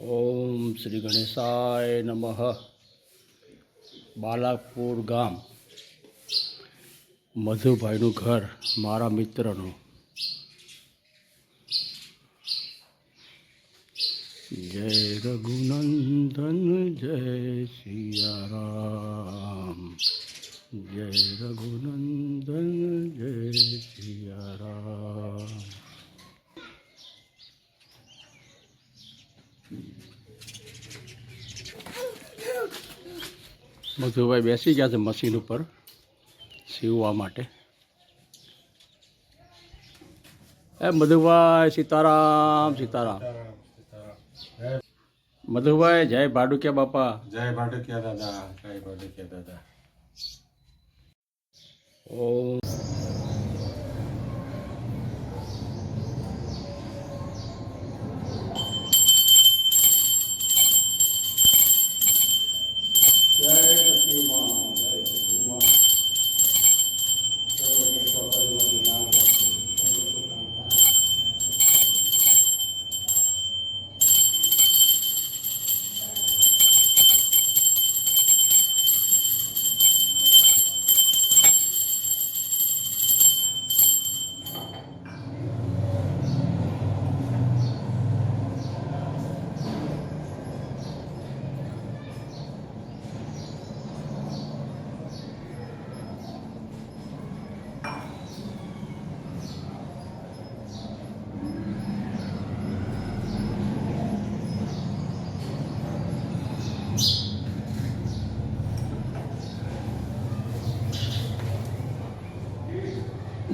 ઓમ શ્રી ગણેશાય નમઃ. બાલાપુર ગામ. મધુભાઈનું ઘર, મારા મિત્રનું. જય રઘુનંદન, જય સિયારામ. જય રઘુનંદન, જય સિયારામ મધુભાઈ બેસી ગયા છે મશીન ઉપર સીવવા માટે. એ મધુભાઈ સીતારામ સીતારામ. મધુભાઈ જય ભાડુકિયા બાપા. જય ભાટકિયા દાદા જય ભાટકિયા દાદા. ઓમ.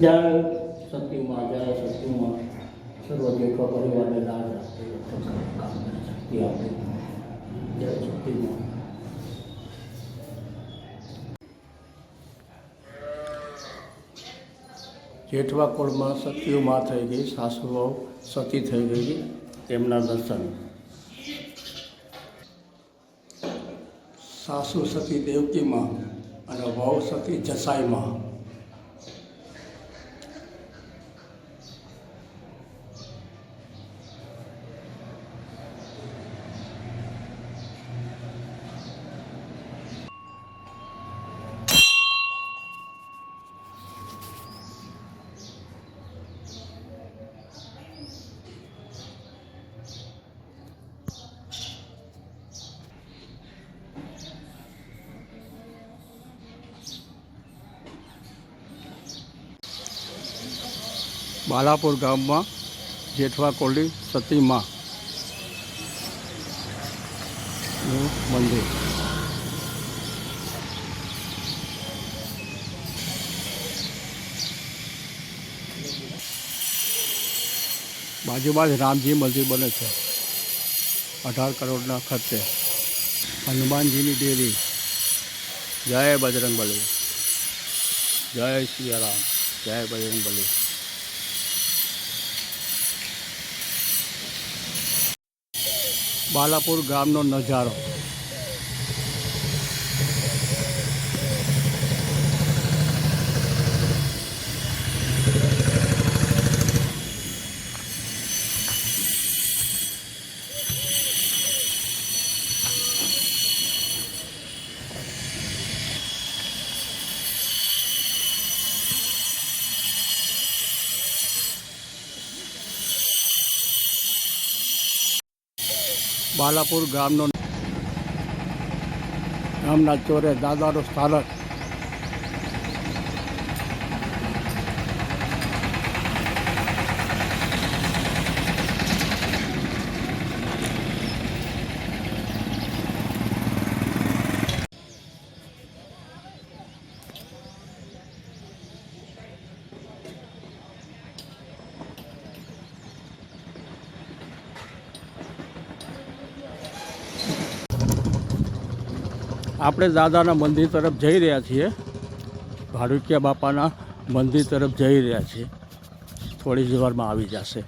જય સત્યુમાં જય સર્વ દેખો પરિવારને લાજ રાખે શક્તિ આપે. જય સતીમાં. જેઠવા કુળમાં સતીમાં થઈ ગઈ, સાસુઓ સતી થઈ ગઈ તેમના દર્શન. સાસુ સતી દેવકીમાં અને વહુ સતી જસાઈમાં. બાલાપુર ગામમાં જેઠવા કોલી સતીમાં મંદિર. બાજુમાં જ રામજી મંદિર બને છે. અઢાર કરોડના ખર્ચે. હનુમાનજીની ડેરી. જય બજરંગબલી. જય સિયારામ જય બજરંગબલી. બાલાપુર ગામનો નજારો. બાલાપુર ગામનો ગામના ચોરે દાદાનું સ્થાનક. આપણે દાદાના મંદિર તરફ જઈ રહ્યા છીએ. ભાડુકિયા બાપાના મંદિર તરફ જઈ રહ્યા છીએ. થોડી જ વારમાં આવી જશે.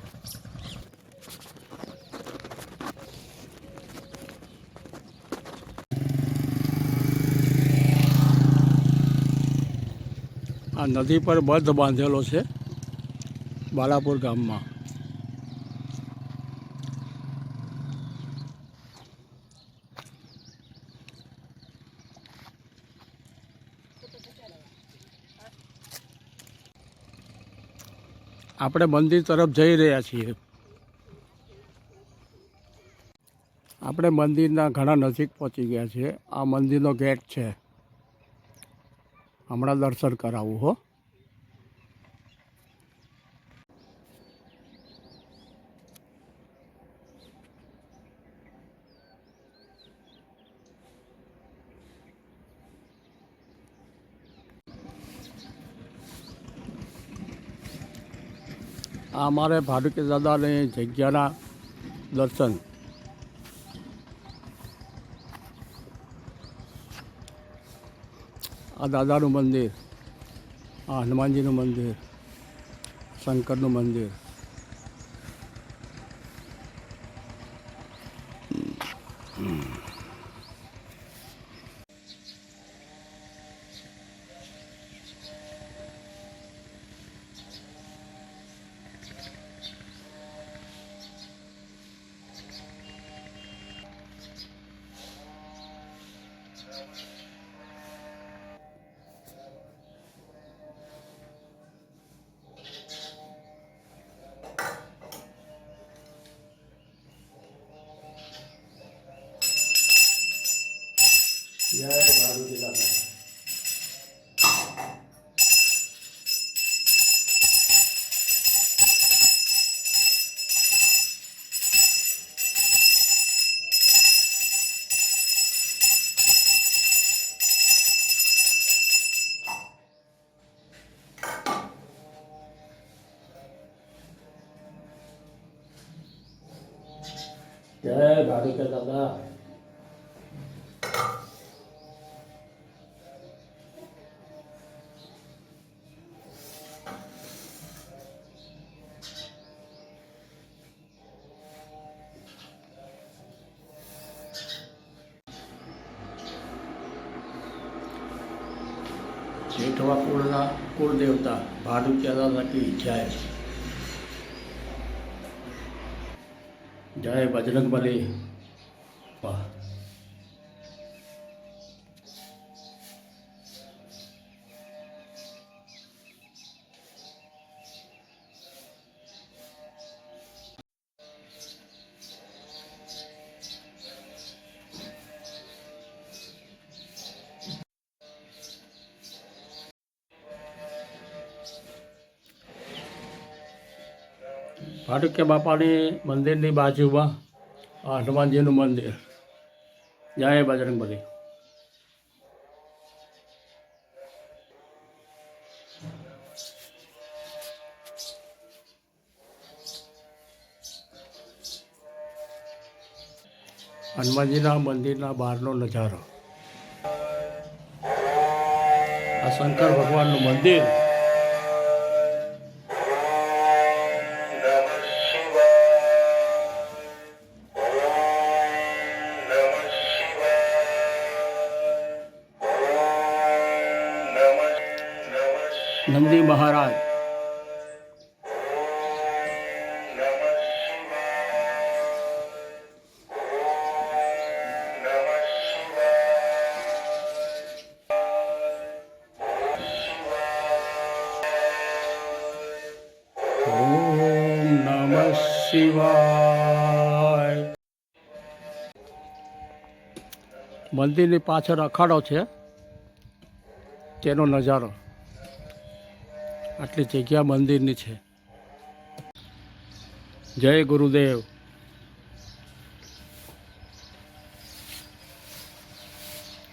આ નદી પર બંધ બાંધેલો છે. બાલાપુર ગામમાં. આપણે મંદિર તરફ જઈ રહ્યા છીએ. આપણે મંદિરના ઘણા નજીક પહોંચી ગયા છીએ. આ મંદિરનો ગેટ છે. હમણાં દર્શન કરાવું, હો. અમારે ભાડુકી દાદાને જગ્યાના દર્શન. આ દાદાનું મંદિર આ હનુમાનજીનું મંદિર શંકરનું મંદિર. દાદા જય ભાડુકે દાદા ભાડુક્યા દાદા કી જય જય બજરંગ બલી વાહ. ભાડુક્ય બાપાની મંદિરની બાજુમાં હનુમાનજીનું મંદિર. જય બજરંગ બલી. હનુમાનજીના મંદિરના બહારનો નજારો. આ શંકર ભગવાનનું મંદિર નંદી મહારાજ. શિવાય. મંદિરની પાછળ અખાડો છે. તેનો નજારો. આટલી જગ્યા મંદિરની છે. જય ગુરુદેવ.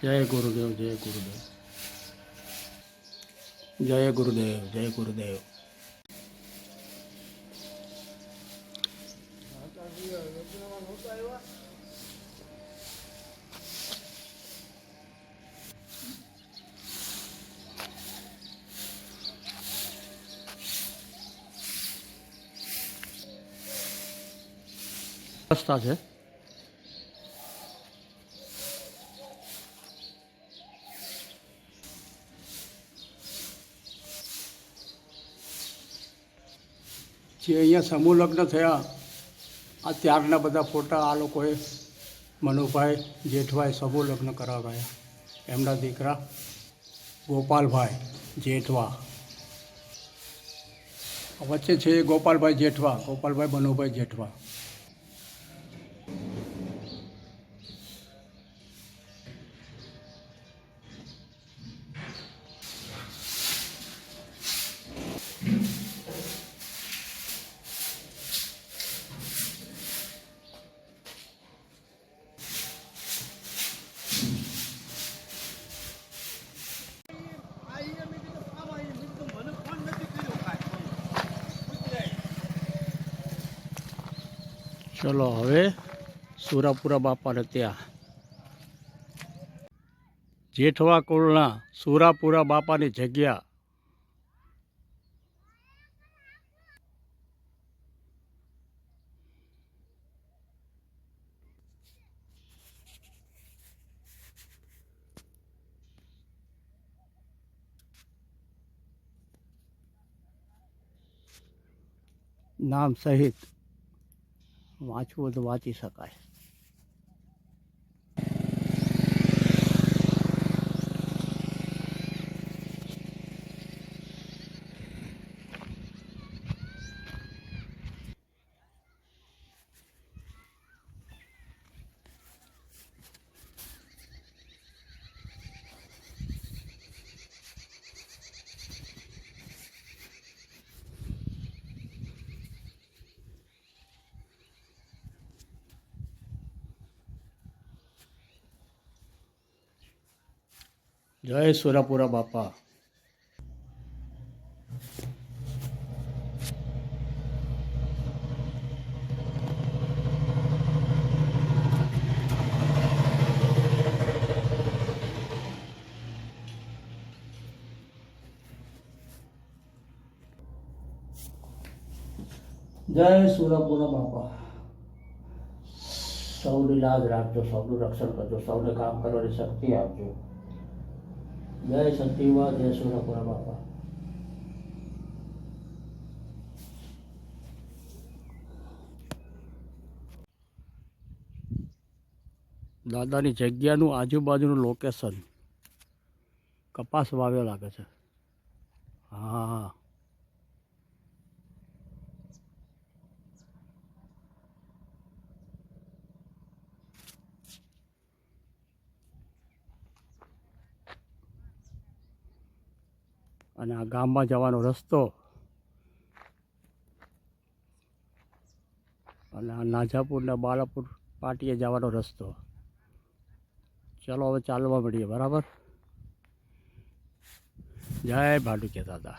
જય ગુરુદેવ જય ગુરુદેવ. જય ગુરુદેવ જય ગુરુદેવ. રસ્તા છે. જે અહીંયા સમૂહ લગ્ન થયા, આ ત્યારના બધા ફોટા આ લોકોએ મનુભાઈ, જેઠભાઈ સમૂહ લગ્ન કરાવ્યા. એમના દીકરા ગોપાલભાઈ જેઠવા. વચ્ચે છે ગોપાલભાઈ જેઠવા, ગોપાલભાઈ મનુભાઈ જેઠવા. ચલો હવે સુરાપુરા બાપાને ત્યાં. જેઠવા કુળના સુરાપુરા બાપાની જગ્યા. નામ સહિત વાંચવું તો વાંચી શકાય. જય સુરાપુરા બાપા જય સુરાપુરા બાપા સૌની લાજ રાખજો સૌનું રક્ષણ કરજો સૌને કામ કરવાની શક્તિ આપજો જય સતીવા જય સુરપુરા બાપા. દાદાની જગ્યાનું આજુબાજુનું લોકેશન કપાસ વાવ્યો લાગે છે. હા. અને આ ગામમાં જવાનો રસ્તો. અને આ નાજાપુર ને બાલાપુર પાટીએ જવાનો રસ્તો. ચલો હવે ચાલવા મળીએ, બરાબર? જય ભાડુકે દાદા.